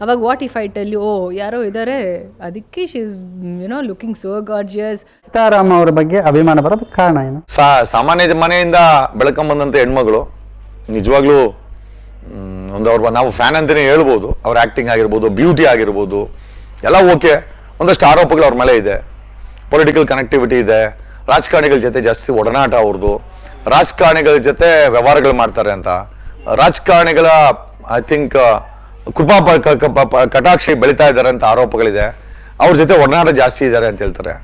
ಅವಾಗ what if I tell you oh ಯಾರೋ ಇದ್ದಾರೆ ಅದಕ್ಕೆ she is you know looking so gorgeous Sitaram ಅವರ ಬಗ್ಗೆ ಅಭಿಮಾನ ಬರೋದು ಕಾರಣ ಏನು? ಸಾ ಸಾಮಾನ್ಯ ಮನೆಯಿಂದ ಬೆಳ್ಕೊಂಬಂದಂಥ ಹೆಣ್ಮಗಳು ನಿಜವಾಗ್ಲೂ ಮ್, ಒಂದು ಅವ್ರ ನಾವು ಫ್ಯಾನ್ ಅಂತಲೇ ಹೇಳ್ಬೋದು ಅವ್ರ ಆ್ಯಕ್ಟಿಂಗ್ ಆಗಿರ್ಬೋದು ಬ್ಯೂಟಿ ಆಗಿರ್ಬೋದು ಎಲ್ಲ ಓಕೆ ಒಂದಷ್ಟು ಆರೋಪಗಳು ಅವ್ರ ಮೇಲೆ ಇದೆ. ಪೊಲಿಟಿಕಲ್ ಕನೆಕ್ಟಿವಿಟಿ ಇದೆ. ರಾಜಕಾರಣಿಗಳ ಜೊತೆ ಜಾಸ್ತಿ ಒಡನಾಟ ಅವ್ರದ್ದು ರಾಜಕಾರಣಿಗಳ ಜೊತೆ ವ್ಯವಹಾರಗಳು ಮಾಡ್ತಾರೆ ಅಂತ. ರಾಜಕಾರಣಿಗಳ ಐ ಥಿಂಕ್ ಕೃಪಾ ಕಟಾಕ್ಷಿ ಬೆಳೀತಾ ಇದ್ದಾರೆ ಅಂತ ಆರೋಪಗಳಿದೆ. ಅವ್ರ ಜೊತೆ ಒಡನಾಟ ಜಾಸ್ತಿ ಇದ್ದಾರೆ ಅಂತ ಹೇಳ್ತಾರೆ.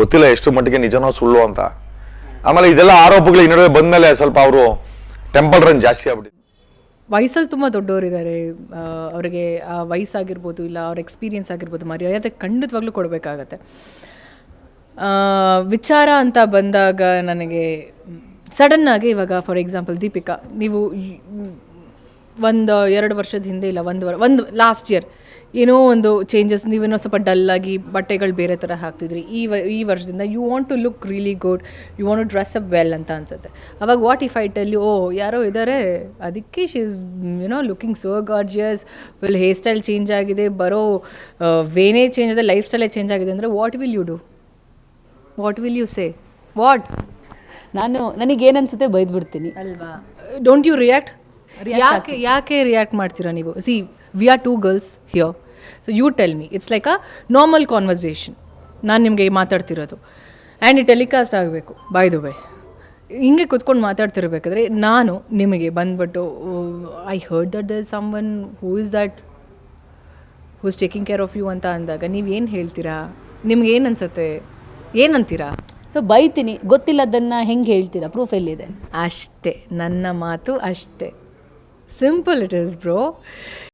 ಗೊತ್ತಿಲ್ಲ ಎಷ್ಟು ಮಟ್ಟಿಗೆ ನಿಜನೋ ಸುಳ್ಳು ಅಂತ. ಆಮೇಲೆ ಇದೆಲ್ಲ ಆರೋಪಗಳು ಈ ನಡುವೆ ಬಂದ್ಮೇಲೆ ಸ್ವಲ್ಪ ಅವರು ಟೆಂಪಲ್ ರನ್ ಜಾಸ್ತಿ ಆಗ್ಬಿಟ್ಟಿದೆ. ವಯಸ್ಸಲ್ಲಿ ತುಂಬ ದೊಡ್ಡವರಿದ್ದಾರೆ. ಅವರಿಗೆ ಆ ವಯಸ್ಸಾಗಿರ್ಬೋದು ಇಲ್ಲ ಅವ್ರ ಎಕ್ಸ್ಪೀರಿಯನ್ಸ್ ಆಗಿರ್ಬೋದು ಮರ್ಯಾದೆ ಖಂಡಿತವಾಗ್ಲೂ ಕೊಡಬೇಕಾಗತ್ತೆ. ವಿಚಾರ ಅಂತ ಬಂದಾಗ ನನಗೆ ಸಡನ್ನಾಗಿ ಇವಾಗ ಫಾರ್ ಎಕ್ಸಾಂಪಲ್ ದೀಪಿಕಾ, ನೀವು ಒಂದು ಎರಡು ವರ್ಷದ ಹಿಂದೆ ಇಲ್ಲ ಒಂದು ವರ್ ಒಂದು ಲಾಸ್ಟ್ ಇಯರ್ ಏನೋ ಒಂದು ಚೇಂಜಸ್ ನೀವೇನೋ ಸ್ವಲ್ಪ ಡಲ್ಲಾಗಿ ಬಟ್ಟೆಗಳು ಬೇರೆ ಥರ ಹಾಕ್ತಿದ್ರಿ. ಈ ವ ಈ ವರ್ಷದಿಂದ you want to look really good you want to dress up well ಅಂತ ಅನ್ಸುತ್ತೆ. ಅವಾಗ what if I tell you oh ಯಾರೋ ಇದ್ದಾರೆ ಅದಕ್ಕೆ she is you know looking so gorgeous will hair style change ಆಗಿದೆ ಬರೋ ವೇನೇ ಚೇಂಜ್ ಆಗಿದೆ ಲೈಫ್ ಸ್ಟೈಲೇ ಚೇಂಜ್ ಆಗಿದೆ ಅಂದರೆ what will you do what will you say what ನಾನು ನನಗೇನು ಅನಿಸುತ್ತೆ ಬೈದ್ಬಿಡ್ತೀನಿ. ಅಲ್ವಾ? ಡೋಂಟ್ ಯು ರಿಯಾಕ್ಟ್ ಯಾಕೆ ಯಾಕೆ ರಿಯಾಕ್ಟ್ ಮಾಡ್ತೀರಾ ನೀವು? See we are two girls here so you tell me it's like a normal conversation ನಾನು ನಿಮಗೆ ಮಾತಾಡ್ತಿರೋದು. ಆ್ಯಂಡ್ ಈ ಟೆಲಿಕಾಸ್ಟ್ ಆಗಬೇಕು ಬೈ ದ ವೇ ಹಿಂಗೆ ಕುತ್ಕೊಂಡು ಮಾತಾಡ್ತಿರ್ಬೇಕಾದ್ರೆ ನಾನು ನಿಮಗೆ ಬಂದ್ಬಿಟ್ಟು I heard that the someone who is that who is taking care of you ಅಂತ ಅಂದಾಗ ನೀವೇನು ಹೇಳ್ತೀರಾ? ನಿಮ್ಗೆ ಏನು ಅನ್ಸುತ್ತೆ? ಏನಂತೀರಾ ಸೊ ಬೈತೀನಿ. ಗೊತ್ತಿಲ್ಲದನ್ನ ಹೆಂಗೆ ಹೇಳ್ತೀರಾ? ಪ್ರೂಫ್ ಎಲ್ಲಿದೆ? ಅಷ್ಟೇ. ನನ್ನ ಮಾತು ಅಷ್ಟೇ. Simple it is bro